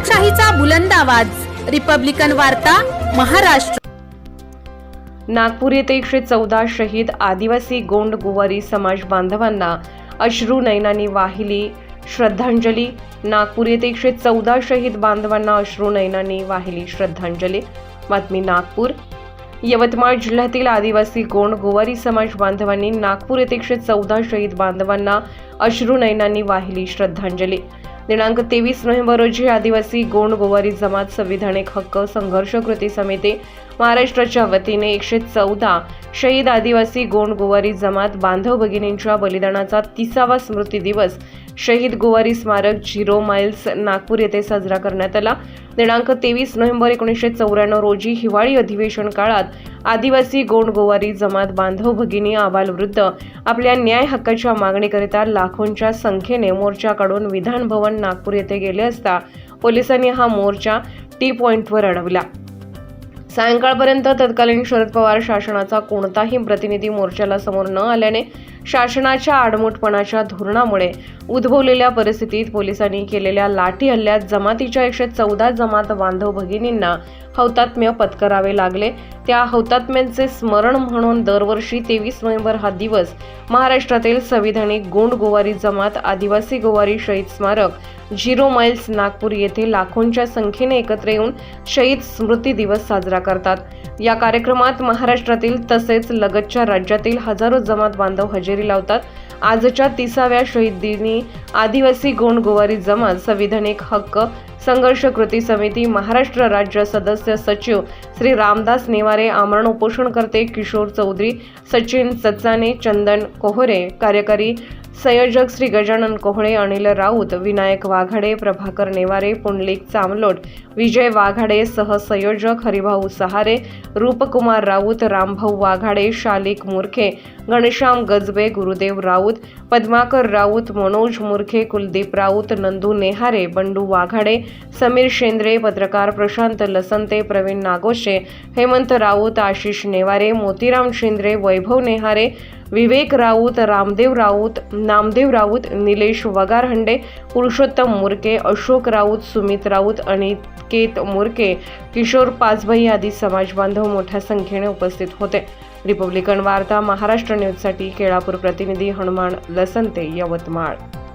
लोकशाहीचा बुलंद आवाज. रिपब्लिकन वार्ता महाराष्ट्र. नागपूर येथे एकशे चौदा शहीद आदिवासी गोंड गोवारी समाज बांधवांना अश्रू नयनांनी वाहिली श्रद्धांजली. नागपूर येथे एकशे चौदा शहीद बांधवांना अश्रू नयनांनी वाहिली श्रद्धांजली. बातमी नागपूर. यवतमाळ जिल्ह्यातील आदिवासी गोंड गोवारी समाज बांधवांनी नागपूर येथे एकशे चौदा शहीद बांधवांना अश्रू नयनांनी वाहिली श्रद्धांजली. दिनांक तेवीस नोव्हेंबर रोजी आदिवासी गोंड गोवारी जमात संविधानिक हक्क संघर्ष कृती समिती महाराष्ट्राच्या वतीने एकशे चौदा शहीद आदिवासी गोंड गोवारी जमात बांधव भगिनींच्या बलिदानाचा तिसावा स्मृती दिवस शहीद गोवारी स्मारक झिरो माइल्स नागपूर येथे साजरा करण्यात आला. दिनांक तेवीस नोव्हेंबर एकोणीसशे चौऱ्याण्णव रोजी हिवाळी अधिवेशन काळात आदिवासी गोंड गोवारी जमात बांधव भगिनी आबालवृद्ध आपल्या न्याय हक्काच्या मागणीकरिता लाखोंच्या संख्येने मोर्चाकडून विधानभवन विधान भवन नागपूर येथे गेले असता पोलिसांनी हा मोर्चा टी पॉइंटवर अडवला. सायंकाळपर्यंत तत्कालीन शरद पवार शासनाचा कोणताही प्रतिनिधी मोर्चाला समोर न आल्याने शासनाच्या आडमुटपणाच्या धोरणामुळे उद्भवलेल्या परिस्थितीत पोलिसांनी केलेल्या लाठी हल्ल्यात जमातीच्या एकशे चौदा जमात बांधव भगिनींना हौतात्म्य पत्करावे लागले. त्या हौतात्म्यांचे स्मरण म्हणून दरवर्षी तेवीस नोव्हेंबर हा दिवस महाराष्ट्रातील संविधानिक गोंड गोवारी जमात आदिवासी गोवारी शहीद स्मारक झिरो माइल्स नागपूर येथे लाखोंच्या संख्येने एकत्र येऊन शहीद स्मृती दिवस साजरा करतात. या कार्यक्रमात महाराष्ट्रातील तसेच लगतच्या राज्यातील हजारो जमात बांधव हजेरी लावतात. आजच्या तिसाव्या शहीद दिनी आदिवासी गोंड गोवारी जमात संविधानिक हक्क संघर्ष कृती समिती महाराष्ट्र राज्य सदस्य सचिव श्री रामदास नेवारे आमरण उपोषणकर्ते किशोर चौधरी सचिन सचाने चंदन कोहरे कार्यकारी संयोजक श्री गजानन कोहळे अनिल राऊत विनायक वाघाडे प्रभाकर नेवारे पुंडलिक चामलोट विजय वाघाडे सहसंयोजक हरिभाऊ सहारे रूपकुमार राऊत रामभाऊ वाघाडे शालिक मुरखे घनश्याम गजबे गुरुदेव राऊत पद्माकर राऊत मनोज मुरखे कुलदीप राऊत नंदू नेहारे बंडू वाघाडे समीर शेंद्रे पत्रकार प्रशांत लसंते प्रवीण नागोशे हेमंत राऊत आशिष नेवारे मोतीराम शेंद्रे वैभव नेहारे विवेक राऊत रामदेव राऊत नामदेव राऊत निलेश वगारहंडे पुरुषोत्तम मुरके अशोक राऊत सुमित राऊत अनिकेत मुरके किशोर पाचभाई आदी समाज बांधव मोठ्या संख्येने उपस्थित होते. रिपब्लिकन वार्ता महाराष्ट्र न्यूजसाठी केळापूर प्रतिनिधी हनुमान लसंते यवतमाळ.